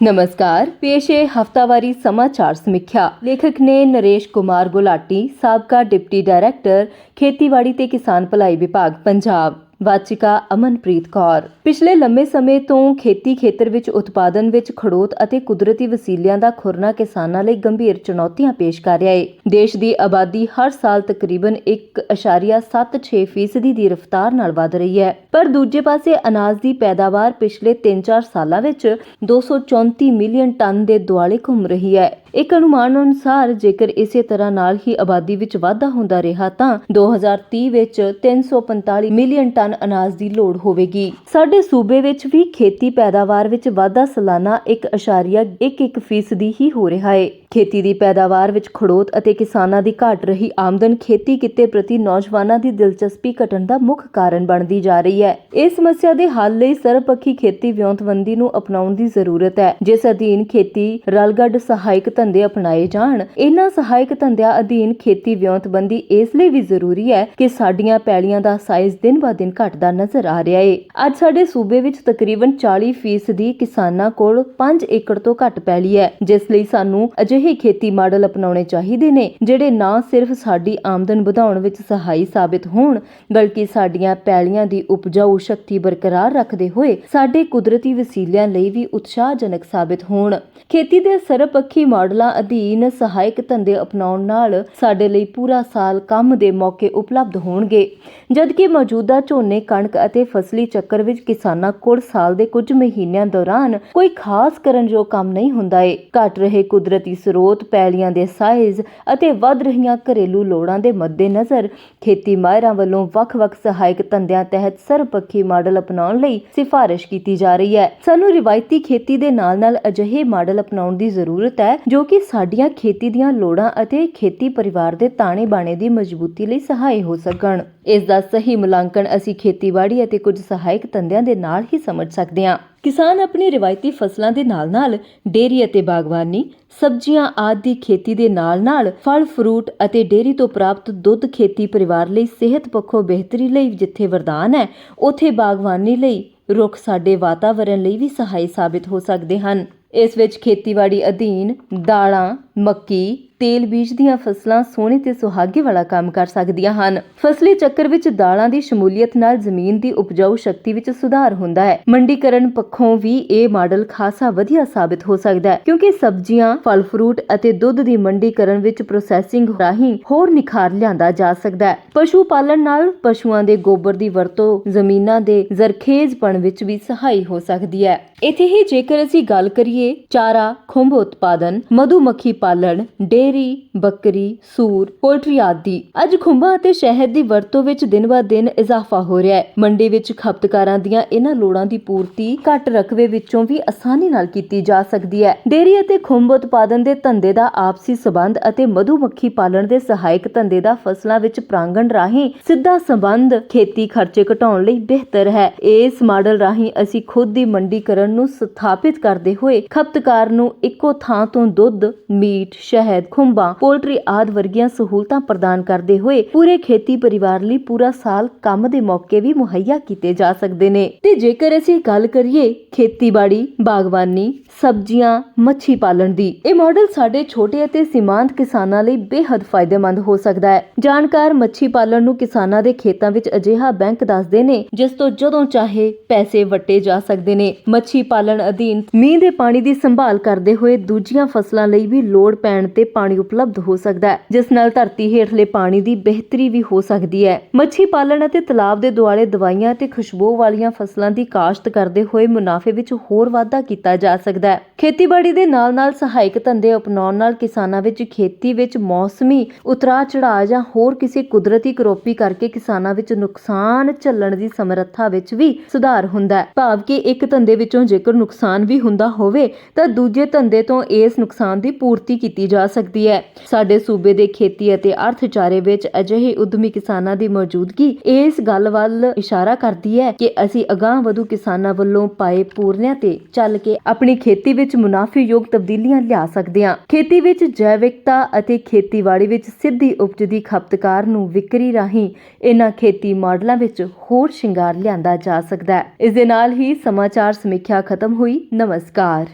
ਨਮਸਕਾਰ ਪੇਸ਼ ਹੈ ਹਫਤਾਵਾਰੀ ਸਮਾਚਾਰ ਸਮੀਖਿਆ ਲੇਖਕ ਨੇ ਨਰੇਸ਼ ਕੁਮਾਰ ਗੁਲਾਟੀ ਸਾਬਕਾ ਡਿਪਟੀ ਡਾਇਰੈਕਟਰ ਖੇਤੀਬਾੜੀ ਤੇ ਕਿਸਾਨ ਭਲਾਈ ਵਿਭਾਗ ਪੰਜਾਬ ਵਾਚਿਕਾ ਅਮਨਪ੍ਰੀਤ ਕੌਰ। ਪਿਛਲੇ ਲੰਮੇ ਸਮੇਂ ਤੋਂ ਖੇਤੀ ਖੇਤਰ ਵਿੱਚ ਉਤਪਾਦਨ ਵਿੱਚ ਖੜੋਤ ਅਤੇ ਕੁਦਰਤੀ ਵਸੀਲਿਆਂ ਦਾ ਖੁਰਨਾ ਕਿਸਾਨਾਂ ਲਈ ਗੰਭੀਰ ਚੁਣੌਤੀਆਂ ਪੇਸ਼ ਕਰ ਰਿਹਾ ਹੈ ਦੇਸ਼ ਦੀ ਆਬਾਦੀ ਹਰ ਸਾਲ ਤਕਰੀਬਨ 1.76% ਫੀਸਦੀ ਦੀ ਰਫ਼ਤਾਰ ਨਾਲ ਵਧ ਰਹੀ ਹੈ। ਪਰ ਦੂਜੇ ਪਾਸੇ ਅਨਾਜ ਦੀ ਪੈਦਾਵਾਰ ਪਿਛਲੇ 3-4 ਸਾਲਾਂ ਵਿੱਚ 234 ਮਿਲੀਅਨ ਟਨ ਦੇ ਦੁਆਲੇ ਘੁੰਮ ਰਹੀ ਹੈ। ਇੱਕ ਅਨੁਮਾਨ ਅਨੁਸਾਰ ਜੇਕਰ ਇਸੇ ਤਰ੍ਹਾਂ ਨਾਲ ਹੀ ਆਬਾਦੀ ਵਿੱਚ ਵਾਧਾ ਹੁੰਦਾ ਰਿਹਾ ਤਾਂ 2030 ਵਿੱਚ 345 ਮਿਲੀਅਨ ਟਨ ਅਨਾਜ ਦੀ ਲੋੜ ਹੋਵੇਗੀ। ਸਾਡੇ ਸੂਬੇ ਵਿੱਚ ਵੀ ਖੇਤੀ ਪੈਦਾਵਾਰ ਵਿੱਚ ਵਾਧਾ ਸਾਲਾਨਾ 1.11 ਫੀਸਦੀ ਹੀ ਹੋ ਰਿਹਾ ਹੈ ਖੇਤੀ ਦੀ ਪੈਦਾਵਾਰ ਵਿੱਚ ਖੜੋਤ ਅਤੇ ਕਿਸਾਨਾਂ ਦੀ ਘਟ ਰਹੀ ਆਮਦਨ ਖੇਤੀ ਕਿੱਤੇ ਪ੍ਰਤੀ ਨੌਜਵਾਨਾਂ ਦੀ ਦਿਲਚਸਪੀ ਘਟਣ ਦਾ ਮੁੱਖ ਕਾਰਨ ਬਣਦੀ ਜਾ ਰਹੀ ਹੈ। ਇਸ ਸਮੱਸਿਆ ਦੇ ਹੱਲ ਲਈ ਸਰਬਪੱਖੀ ਖੇਤੀ ਵਿਉਂਤਬੰਦੀ ਨੂੰ ਅਪਣਾਉਣ ਦੀ ਜ਼ਰੂਰਤ ਹੈ। ਜਿਸ ਅਧੀਨ ਖੇਤੀ, ਰਲਗੱਡ ਸਹਾਇਕ ਧੰਦੇ ਅਪਣਾਏ ਜਾਣ, ਇਹਨਾਂ ਸਹਾਇਕ ਧੰਦਿਆਂ ਅਧੀਨ ਖੇਤੀ ਵਿਉਂਤਬੰਦੀ ਇਸ ਲਈ ਵੀ ਜ਼ਰੂਰੀ ਹੈ ਕਿ ਸਾਡੀਆਂ ਪੈਲੀਆਂ ਦਾ ਸਾਈਜ਼ ਦਿਨ ਬ ਦਿਨ ਘਟਦਾ ਨਜ਼ਰ ਆ ਰਿਹਾ ਹੈ ਅੱਜ ਸਾਡੇ ਸੂਬੇ ਵਿੱਚ ਤਕਰੀਬਨ 40% ਦੀ ਕਿਸਾਨਾਂ ਕੋਲ 5 ਏਕੜ ਤੋਂ ਘੱਟ ਪੈਲੀ ਹੈ, ਜਿਸ ਲਈ ਸਾਨੂੰ ਅਜਿਹੇ ਖੇਤੀ ਮਾਡਲ ਅਪਣਾਉਣੇ ਚਾਹੀਦੇ ਨੇ, ਜਿਹੜੇ ਨਾ ਸਿਰਫ ਸਾਡੀ ਆਮਦਨ ਵਧਾਉਣ ਵਿੱਚ ਸਹਾਈ ਸਾਬਿਤ ਹੋਣ, ਬਲਕਿ ਸਾਡੀਆਂ ਪੈਲੀਆਂ ਦੀ ਉਪਜਾਊ ਸ਼ਕਤੀ ਬਰਕਰਾਰ ਰੱਖਦੇ ਹੋਏ ਸਾਡੇ ਕੁਦਰਤੀ ਵਸੀਲਿਆਂ ਲਈ ਵੀ ਉਤਸ਼ਾਹਜਨਕ ਸਾਬਿਤ ਹੋਣ। ਖੇਤੀ ਦੇ ਸਰਬਪੱਖੀ ਮਾਡਲ ਅਧੀਨ ਸਹਾਇਕ ਧੰਦੇ ਅਪਣਾਉਣ ਨਾਲ ਸਾਡੇ ਲਈ ਪੂਰਾ ਸਾਲ ਕੰਮ ਦੇ ਮੌਕੇ ਉਪਲਬਧ ਹੋਣਗੇ। ਜਦਕਿ ਮੌਜੂਦਾ ਝੋਨੇ, ਕਣਕ ਅਤੇ ਫਸਲੀ ਚੱਕਰ ਵਿੱਚ ਕਿਸਾਨਾਂ ਕੋਲ ਸਾਲ ਦੇ ਕੁਝ ਮਹੀਨਿਆਂ ਦੌਰਾਨ ਕੋਈ ਖਾਸ ਕਰਨਯੋਗ ਕੰਮ ਨਹੀਂ ਹੁੰਦਾ ਏ। ਘਟ ਰਹੇ ਕੁਦਰਤੀ ਸਰੋਤ, ਪੈਲੀਆਂ ਦੇ ਸਾਈਜ਼ ਅਤੇ ਵੱਧ ਰਹੀਆਂ ਘਰੇਲੂ ਲੋੜਾਂ ਦੇ ਮੱਦੇਨਜ਼ਰ ਖੇਤੀ ਮਾਹਿਰਾਂ ਵੱਲੋਂ ਵੱਖ-ਵੱਖ ਸਹਾਇਕ ਧੰਦਿਆਂ ਤਹਿਤ ਸਰਬਪੱਖੀ ਮਾਡਲ ਅਪਣਾਉਣ ਲਈ ਸਿਫਾਰਿਸ਼ ਕੀਤੀ ਜਾ ਰਹੀ ਹੈ। ਸਾਨੂੰ ਰਿਵਾਇਤੀ ਖੇਤੀ ਦੇ ਨਾਲ-ਨਾਲ ਅਜਿਹੇ ਮਾਡਲ ਅਪਣਾਉਣ ਦੀ ਜ਼ਰੂਰਤ ਹੈ, ਜੋ ਕਿ ਸਾਡੀਆਂ ਖੇਤੀ ਦੀਆਂ ਲੋੜਾਂ ਅਤੇ ਖੇਤੀ ਪਰਿਵਾਰ ਦੇ ਤਾਣੇ ਬਾਣੇ ਦੀ ਮਜ਼ਬੂਤੀ ਲਈ ਸਹਾਈ ਹੋ ਸਕਣ। ਇਸ ਦਾ ਸਹੀ ਮੁਲਾਂਕਣ ਅਸੀਂ ਖੇਤੀਬਾੜੀ ਅਤੇ ਕੁਝ ਸਹਾਇਕ ਧੰਦਿਆਂ ਦੇ ਨਾਲ ਹੀ ਸਮਝ ਸਕਦੇ ਹਾਂ। ਕਿਸਾਨ ਆਪਣੀ ਰਿਵਾਇਤੀ ਫਸਲਾਂ ਦੇ ਨਾਲ-ਨਾਲ ਡੇਰੀ ਅਤੇ ਬਾਗਬਾਨੀ, ਸਬਜ਼ੀਆਂ ਆਦਿ ਦੀ ਖੇਤੀ ਦੇ ਨਾਲ-ਨਾਲ ਫਲ, ਫਰੂਟ ਅਤੇ ਡੇਰੀ ਤੋਂ ਪ੍ਰਾਪਤ ਦੁੱਧ ਖੇਤੀ ਪਰਿਵਾਰ ਲਈ ਸਿਹਤ ਪੱਖੋਂ ਬਿਹਤਰੀ ਲਈ ਜਿੱਥੇ ਵਰਦਾਨ ਹੈ, ਉਥੇ ਬਾਗਬਾਨੀ ਲਈ ਰੁੱਖ ਸਾਡੇ ਵਾਤਾਵਰਣ ਲਈ ਵੀ ਸਹਾਈ ਸਾਬਿਤ ਹੋ ਸਕਦੇ ਹਨ। ਇਸ ਵਿੱਚ ਖੇਤੀਬਾੜੀ ਅਧੀਨ ਦਾਲਾਂ ਮੱਕੀ, ਤੇਲ ਬੀਜ ਦੀਆਂ ਫਸਲਾਂ ਸੋਹਣੇ ਤੇ ਸੁਹਾਗੇ ਵਾਲਾ ਕੰਮ ਕਰ ਸਕਦੀਆਂ ਹਨ। ਫਸਲੀ ਚੱਕਰ ਵਿੱਚ ਦਾਲਾਂ ਦੀ ਸ਼ਮੂਲੀਅਤ ਨਾਲ ਜ਼ਮੀਨ ਦੀ ਉਪਜਾਊ ਸ਼ਕਤੀ ਵਿੱਚ ਸੁਧਾਰ ਹੁੰਦਾ ਹੈ। ਮੰਡੀਕਰਨ ਪੱਖੋਂ ਵੀ ਇਹ ਮਾਡਲ ਖਾਸਾ ਵਧੀਆ ਸਾਬਿਤ ਹੋ ਸਕਦਾ ਹੈ, ਕਿਉਂਕਿ ਸਬਜ਼ੀਆਂ ਫਲ ਫਰੂਟ ਅਤੇ ਦੁੱਧ ਦੀ ਮੰਡੀਕਰਨ ਵਿੱਚ ਪ੍ਰੋਸੈਸਿੰਗ ਰਾਹੀਂ ਹੋਰ ਨਿਖਾਰ ਲਿਆਂਦਾ ਜਾ ਸਕਦਾ ਹੈ। ਪਸ਼ੂ ਪਾਲਣ ਨਾਲ ਪਸ਼ੂਆਂ ਦੇ ਗੋਬਰ ਦੀ ਵਰਤੋਂ ਜ਼ਮੀਨਾਂ ਦੇ ਜ਼ਰਖੇਜ਼ਪਣ ਵਿੱਚ ਵੀ ਸਹਾਈ ਹੋ ਸਕਦੀ ਹੈ। ਇੱਥੇ ਹੀ ਜੇਕਰ ਅਸੀਂ ਗੱਲ ਕਰੀਏ ਚਾਰਾ, ਖੁੰਭ ਉਤਪਾਦਨ, ਮਧੂਮੱਖੀ ਪਾਲਣ ਡੇਰੀ ਬੱਕਰੀ, ਸੂਰ, ਪੋਲਟਰੀ ਆਦਿ। ਅੱਜ ਖੁੰਭਾਂ ਅਤੇ ਸ਼ਹਿਦ ਦੀ ਵਰਤੋਂ ਵਿੱਚ ਦਿਨ ਬਾ ਦਿਨ ਇਜ਼ਾਫਾ ਹੋ ਰਿਹਾ ਹੈ। ਮੰਡੀ ਵਿੱਚ ਖਪਤਕਾਰਾਂ ਦੀਆਂ ਇਹਨਾਂ ਲੋੜਾਂ ਦੀ ਪੂਰਤੀ ਘੱਟ ਰਕਵੇ ਵਿੱਚੋਂ ਵੀ ਆਸਾਨੀ ਨਾਲ ਕੀਤੀ ਜਾ ਸਕਦੀ ਹੈ। ਡੇਰੀ ਅਤੇ ਖੁੰਭ ਉਤਪਾਦਨ ਦੇ ਧੰਦੇ ਦਾ ਆਪਸੀ ਸਬੰਧ ਅਤੇ ਮਧੂਮੱਖੀ ਪਾਲਣ ਦੇ ਸਹਾਇਕ ਧੰਦੇ ਦਾ ਫਸਲਾਂ ਵਿੱਚ ਪ੍ਰਾਂਗਣ ਰਾਹੀਂ ਸਿੱਧਾ ਸੰਬੰਧ ਖੇਤੀ ਖਰਚੇ ਘਟਾਉਣ ਲਈ ਬਿਹਤਰ ਹੈ। ਇਸ ਮਾਡਲ ਰਾਹੀਂ ਅਸੀਂ ਖੁਦ ਦੀ ਮੰਡੀਕਰਨ ਨੂੰ ਸਥਾਪਿਤ ਕਰਦੇ ਹੋਏ ਖਪਤਕਾਰ ਨੂੰ ਇੱਕੋ ਥਾਂ ਤੋਂ ਦੁੱਧ ਮੀਟ, ਸ਼ਹਿਦ ਖੁੰਬਾਂ ਪੋਲਟਰੀ ਆਦਿ ਵਰਗੀਆਂ ਸਹੂਲਤਾਂ ਪ੍ਰਦਾਨ ਕਰਦੇ ਹੋਏ ਪੂਰੇ ਖੇਤੀ ਪਰਿਵਾਰ ਲਈ ਪੂਰਾ ਸਾਲ ਕੰਮ ਦੇ ਮੌਕੇ ਵੀ ਮੁਹੱਈਆ ਕੀਤੇ ਜਾ ਸਕਦੇ ਨੇ। ਤੇ ਜੇਕਰ ਅਸੀਂ ਗੱਲ ਕਰੀਏ ਖੇਤੀਬਾੜੀ ਬਾਗਬਾਨੀ ਸਬਜ਼ੀਆਂ, ਮੱਛੀ ਪਾਲਣ ਦੀ, ਇਹ ਮਾਡਲ ਸਾਡੇ ਛੋਟੇ ਅਤੇ ਸੀਮਾਂਤ ਕਿਸਾਨਾਂ ਲਈ ਬੇहद ਫਾਇਦੇਮੰਦ ਹੋ ਸਕਦਾ ਹੈ। ਜਾਣਕਾਰ ਮੱਛੀ ਪਾਲਣ ਨੂੰ ਕਿਸਾਨਾਂ ਦੇ ਖੇਤਾਂ ਵਿੱਚ ਅਜਿਹਾ ਬੈਂਕ ਦੱਸਦੇ ਨੇ, ਜਿਸ ਤੋਂ ਜਦੋਂ ਚਾਹੇ ਪੈਸੇ ਵਟੇ ਜਾ ਸਕਦੇ ਨੇ। ਮੱਛੀ ਪਾਲਣ ਅਧੀਨ ਮੀਂਹ ਦੇ ਪਾਣੀ ਦੀ ਸੰਭਾਲ ਕਰਦੇ ਹੋਏ ਦੂਜੀਆਂ ਫਸਲਾਂ ਲਈ ਵੀ ਲੋੜ ਪੈਣ ਤੇ ਪਾਣੀ ਉਪਲਬਧ ਹੋ ਸਕਦਾ ਹੈ, ਜਿਸ ਨਾਲ ਧਰਤੀ ਹੇਠਲੇ ਪਾਣੀ ਦੀ ਬਿਹਤਰੀ ਵੀ ਹੋ ਸਕਦੀ ਹੈ। ਮੱਛੀ ਪਾਲਣ ਅਤੇ ਤਲਾਬ ਦੇ ਦੁਆਲੇ ਦਵਾਈਆਂ ਤੇ ਖੁਸ਼ਬੂ ਵਾਲੀਆਂ ਫਸਲਾਂ ਦੀ ਕਾਸ਼ਤ ਕਰਦੇ ਹੋਏ ਮੁਨਾਫੇ ਵਿੱਚ ਹੋਰ ਵਾਧਾ ਕੀਤਾ ਜਾ ਸਕਦਾ ਹੈ। ਖੇਤੀਬਾੜੀ ਦੇ ਨਾਲ-ਨਾਲ ਸਹਾਇਕ ਧੰਦੇ ਅਪਣਾਉਣ ਨਾਲ ਕਿਸਾਨਾਂ ਵਿੱਚ ਖੇਤੀ ਵਿੱਚ ਮੌਸਮੀ ਉਤਰਾਅ ਚੜਾਅ ਜਾਂ ਹੋਰ ਕਿਸੇ ਕੁਦਰਤੀ ਕਰੋਪੀ ਕਰਕੇ ਕਿਸਾਨਾਂ ਵਿੱਚ ਨੁਕਸਾਨ ਝੱਲਣ ਦੀ ਸਮਰੱਥਾ ਵਿੱਚ ਵੀ ਸੁਧਾਰ ਹੁੰਦਾ ਹੈ। ਭਾਵ ਕਿ ਇੱਕ ਧੰਦੇ ਵਿੱਚੋਂ ਜੇਕਰ ਨੁਕਸਾਨ ਵੀ ਹੁੰਦਾ ਹੋਵੇ, ਤਾਂ ਦੂਜੇ ਧੰਦੇ ਤੋਂ ਇਸ ਨੁਕਸਾਨ ਦੀ ਪੂਰਤੀ ਕੀਤੀ ਜਾ ਸਕਦੀ ਹੈ। ਸਾਡੇ ਸੂਬੇ ਦੇ ਖੇਤੀ ਅਤੇ ਅਰਥਚਾਰੇ ਵਿੱਚ ਅਜਿਹੇ ਉਦਮੀ ਕਿਸਾਨਾਂ ਦੀ ਮੌਜੂਦਗੀ ਇਸ ਗੱਲ ਵੱਲ ਇਸ਼ਾਰਾ ਕਰਦੀ ਹੈ ਕਿ ਅਸੀਂ ਅਗਾਂਹ ਵਧੂ ਕਿਸਾਨਾਂ ਵੱਲੋਂ ਪਾਏ ਪੂਰਨਿਆਂ ਤੇ ਚੱਲ ਕੇ ਆਪਣੀ ਖੇਤੀ ਵਿੱਚ ਮੁਨਾਫੇਯੋਗ ਤਬਦੀਲੀਆਂ ਲਿਆ ਸਕਦੇ ਹਾਂ। ਖੇਤੀ ਵਿੱਚ ਜੈਵਿਕਤਾ ਅਤੇ ਖੇਤੀਬਾੜੀ ਵਿੱਚ ਸਿੱਧੀ ਉਪਜ ਦੀ ਖਪਤਕਾਰ ਨੂੰ ਵਿਕਰੀ ਰਾਹੀਂ ਇਹਨਾਂ ਖੇਤੀ ਮਾਡਲਾਂ ਵਿੱਚ ਹੋਰ ਸ਼ਿੰਗਾਰ ਲਿਆਂਦਾ ਜਾ ਸਕਦਾ ਹੈ। ਇਸ ਦੇ ਨਾਲ ਹੀ ਸਮਾਚਾਰ ਸਮੀਖਿਆ ਖਤਮ ਹੋਈ। ਨਮਸਕਾਰ।